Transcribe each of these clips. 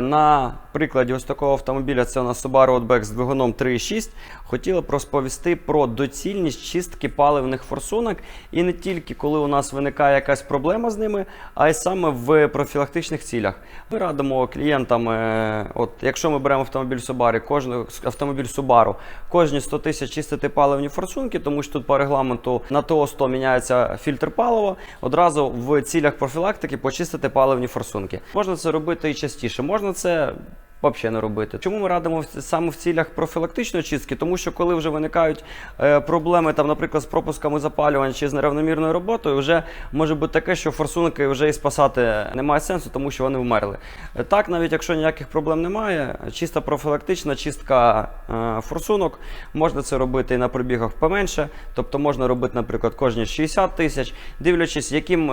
На прикладі ось такого автомобіля, це у нас Subaru Outback з двигуном 3.6, хотіли б розповісти про доцільність чистки паливних форсунок. І не тільки коли у нас виникає якась проблема з ними, а й саме в профілактичних цілях. Ми радимо клієнтам, е, от якщо ми беремо автомобіль Subaru, кожен автомобіль Subaru, кожні 100 тисяч чистити паливні форсунки, тому що тут по регламенту на ТО 100 міняється фільтр палива. Одразу в цілях профілактики почистити паливні форсунки. Можна це робити і частіше. Можна це взагалі не робити. Чому ми радимо саме в цілях профілактичної чистки? Тому що коли вже виникають е, проблеми, там, наприклад, з пропусками запалювання чи з неравномірною роботою, вже може бути таке, що форсунки вже і спасати немає сенсу, тому що вони вмерли. Е, Так, навіть якщо ніяких проблем немає, чиста профілактична чистка е, форсунок, можна це робити і на пробігах поменше, тобто можна робити, наприклад, кожні 60 тисяч, дивлячись, яким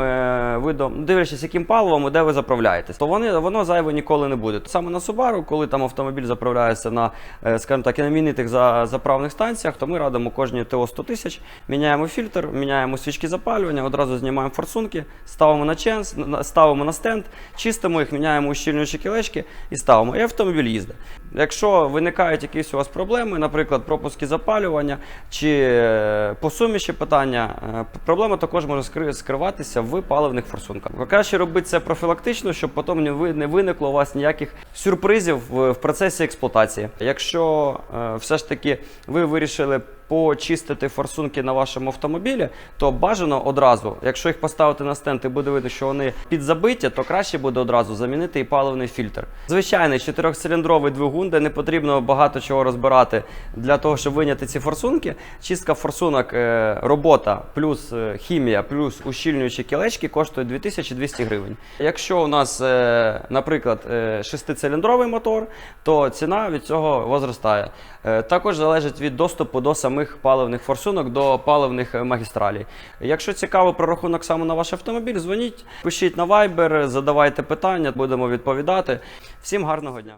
видом, дивлячись, яким паливом де ви заправляєтесь, то вони, воно зайве ніколи не буде. Саме на Subaru, коли там автомобіль заправляється на, е, скажімо так, іменитих за, заправних станціях, то ми радимо кожні ТО 100 тисяч, міняємо фільтр, міняємо свічки запалювання, одразу знімаємо форсунки, ставимо на ченс, ставимо на стенд, чистимо їх, міняємо ущільнюючі кілечки і ставимо. І автомобіль їздить. Якщо виникають якісь у вас проблеми, наприклад, пропуски запалювання чи е, по суміші питання, е, проблема також може скриватися в паливних форсунках. Краще робити це профілактично, щоб потім не ви- не виникло у вас ніяких сюрпризів в, в процесі експлуатації. Якщо е, все ж таки ви вирішили почистити форсунки на вашому автомобілі, то бажано одразу, якщо їх поставити на стенд і буде видно, що вони підзабиті, то краще буде одразу замінити і паливний фільтр. Звичайний чотирьохциліндровий двигун, де не потрібно багато чого розбирати для того, щоб виняти ці форсунки. Чистка форсунок, е, робота плюс е, хімія, плюс ущільнюючі кілечки коштує 2200 гривень. Якщо у нас, е, наприклад, шестициліндровий мотор, то ціна від цього возростає. Також залежить від доступу до самих паливних форсунок, до паливних магістралей. Якщо цікаво про рахунок саме на ваш автомобіль, дзвоніть, пишіть на Viber, задавайте питання, будемо відповідати. Всім гарного дня!